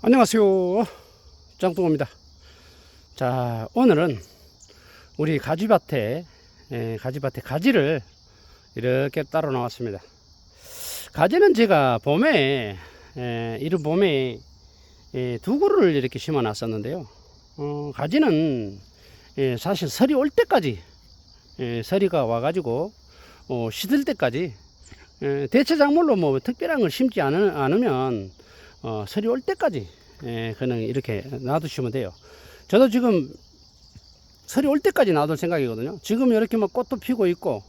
안녕하세요. 짱뚱입니다. 자, 오늘은 우리 가지밭에, 에, 가지밭에 가지를 이렇게 따로 나왔습니다. 가지는 제가 봄에, 에, 이른 봄에 에, 두 그루를 이렇게 심어 놨었는데요. 어, 가지는 에, 사실 설이 올 때까지, 에, 설이가 와가지고, 어, 시들 때까지, 에, 대체 작물로 뭐 특별한 걸 심지 않, 않으면, 어, 설이 올 때까지 예, 그냥 이렇게 놔두시면 돼요. 저도 지금 설이 올 때까지 놔둘 생각이거든요. 지금 이렇게 막 꽃도 피고 있고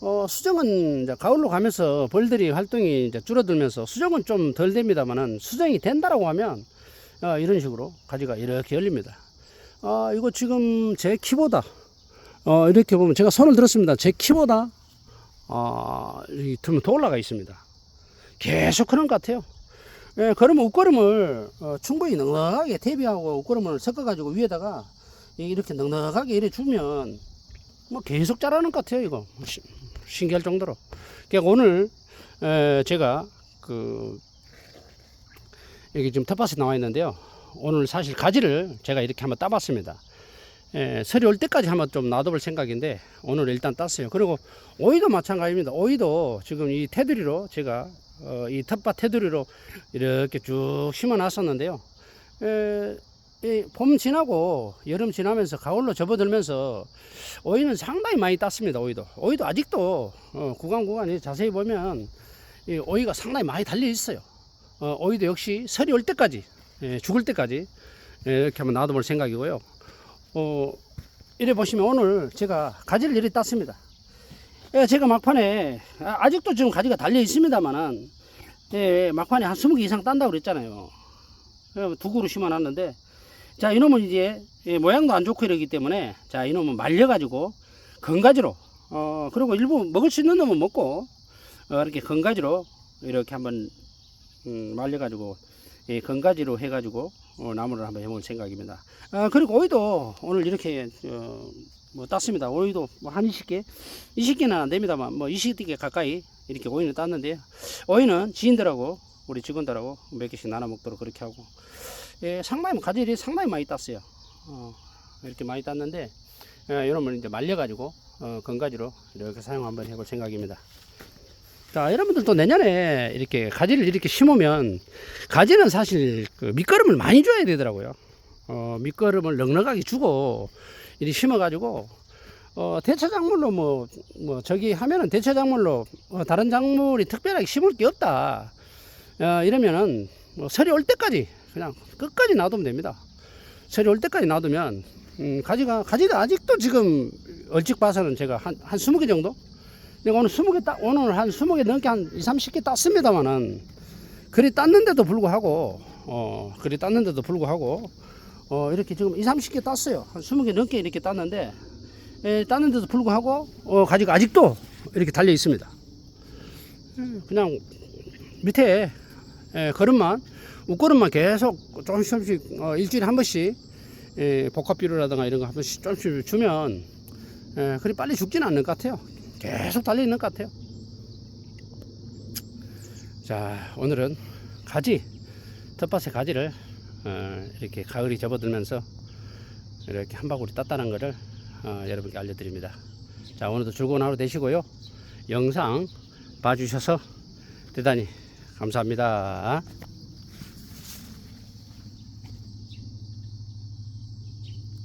어, 수정은 이제 가을로 가면서 벌들이 활동이 이제 줄어들면서 수정은 좀 덜 됩니다만은 수정이 된다라고 하면 어, 이런 식으로 가지가 이렇게 열립니다. 어, 이거 지금 제 키보다 어, 이렇게 보면 제가 손을 들었습니다. 제 키보다 어, 이 틈은 더 올라가 있습니다. 계속 그런 것 같아요. 예, 그러면 옷걸음을 어, 충분히 넉넉하게 대비하고 옷걸음을 섞어가지고 위에다가 이- 이렇게 넉넉하게 이래 주면 뭐 계속 자라는 것 같아요 이거 시- 신기할 정도로. 그러니까 오늘 에, 제가 그 여기 지금 텃밭에 나와 있는데요. 오늘 사실 가지를 제가 이렇게 한번 따봤습니다. 예, 설이 올 때까지 한번 좀 놔둬볼 생각인데 오늘 일단 땄어요. 그리고 오이도 마찬가지입니다. 오이도 지금 이 테두리로 제가 어, 이 텃밭 테두리로 이렇게 쭉 심어 놨었는데요. 에, 이 봄 지나고 여름 지나면서 가을로 접어들면서 오이는 상당히 많이 땄습니다. 오이도 오이도 아직도 어, 구간 구간에 자세히 보면 이 오이가 상당히 많이 달려 있어요. 어, 오이도 역시 설이 올 때까지 예, 죽을 때까지 예, 이렇게 한번 놔둬볼 생각이고요. 어, 이래 보시면 오늘 제가 가지를 이리 땄습니다. 예, 제가 막판에 아, 아직도 지금 가지가 달려 있습니다만은 예, 막판에 한 20개 이상 딴다고 그랬잖아요. 예, 두 그루 심어놨는데 자 이놈은 이제 예, 모양도 안 좋고 이러기 때문에 자 이놈은 말려가지고 건가지로 어 그리고 일부 먹을 수 있는 놈은 먹고 어, 이렇게 건가지로 이렇게 한번 음, 말려가지고 예, 건가지로 해가지고 어, 나무를 한번 해볼 생각입니다. 아, 그리고 오이도 오늘 이렇게 어, 뭐 땄습니다. 오이도 뭐한 20개, 20개는 안 됩니다만 뭐 20개 가까이 이렇게 오이는 땄는데요. 오이는 지인들하고 우리 직원들하고 몇 개씩 나눠 먹도록 그렇게 하고 예, 상당히 가지들이 상당히 많이 땄어요. 어, 이렇게 많이 땄는데 예, 이놈을 이제 말려가지고 어, 건가지로 이렇게 사용 한번 해볼 생각입니다. 자, 여러분들도 내년에 이렇게 가지를 이렇게 심으면 가지는 사실 그 밑거름을 많이 줘야 되더라고요. 어, 밑거름을 넉넉하게 주고 이렇게 심어가지고 어, 대체 작물로 뭐, 뭐, 저기 하면은 대체 작물로 어, 다른 작물이 특별하게 심을 게 없다. 어, 이러면은 뭐 설이 올 때까지 그냥 끝까지 놔두면 됩니다. 설이 올 때까지 놔두면 음, 가지가 가지가 아직도 지금 얼찍 봐서는 제가 한, 한 20개 정도? 내가 오늘 20개 따, 오늘 한 20개 넘게 한 2, 30개 땄습니다만은 그리 땄는데도 불구하고 어, 그리 땄는데도 불구하고 어, 이렇게 지금 2, 30개 땄어요. 한 20개 넘게 이렇게 땄는데 에, 땄는데도 불구하고 어, 가지가 아직도 이렇게 달려 있습니다. 음, 그냥 밑에 에, 걸음만 웃걸음만 계속 조금씩 조금씩 어, 일주일에 한 번씩 에, 복합비료라든가 이런 거 한 번씩 조금씩 주면 에, 그리 빨리 죽지는 않는 것 같아요. 계속 달려 있는 것 같아요. 자 오늘은 가지 텃밭의 가지를 어, 이렇게 가을이 접어들면서 이렇게 한 바구리 땄다는 것을 어, 여러분께 알려드립니다. 자 오늘도 즐거운 하루 되시고요. 영상 봐주셔서 대단히 감사합니다.